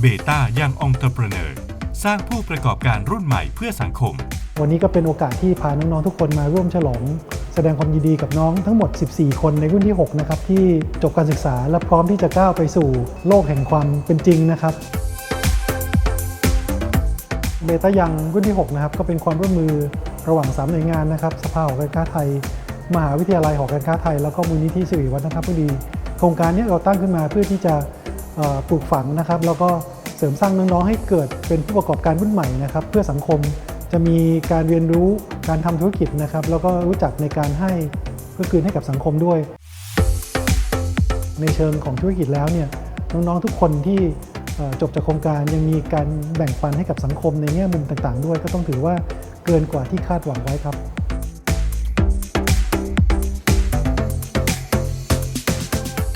เบต้ายังองค์ประเนอร์สร้างผู้ประกอบการรุ่นใหม่เพื่อสังคม วันนี้ก็เป็นโอกาสที่พาน้อง ๆ ทุกคนมาร่วมฉลอง แสดงความยินดีกับน้องทั้งหมด 14 คนในรุ่นที่ 6 นะครับ ที่จบการศึกษาและพร้อมที่จะก้าวไปสู่โลกแห่งความเป็นจริงนะครับเบต้ายังรุ่นที่ 6 นะครับ ก็เป็นความร่วมมือระหว่าง 3 หน่วยงานนะครับ สภาหอการค้าไทย มหาวิทยาลัยหอการค้าไทย แล้วก็มูลนิธิสิริวัฒนธรรมดี โครงการนี้เราตั้งขึ้นมาเพื่อที่จะ ปลูกฝังนะครับ แล้วก็เสริมสร้างน้องๆให้เกิดเป็นผู้ประกอบการรุ่นใหม่นะครับ เพื่อสังคมจะมีการเรียนรู้การทำธุรกิจนะครับ แล้วก็รู้จักในการให้เพื่อคืนให้กับสังคมด้วย ในเชิงของธุรกิจแล้วเนี่ยน้องๆทุกคนที่จบจากโครงการยังมีการแบ่งปันให้กับสังคมในแง่มุมต่างๆ ด้วย ก็ต้องถือว่าเกินกว่าที่คาดหวังไว้ครับ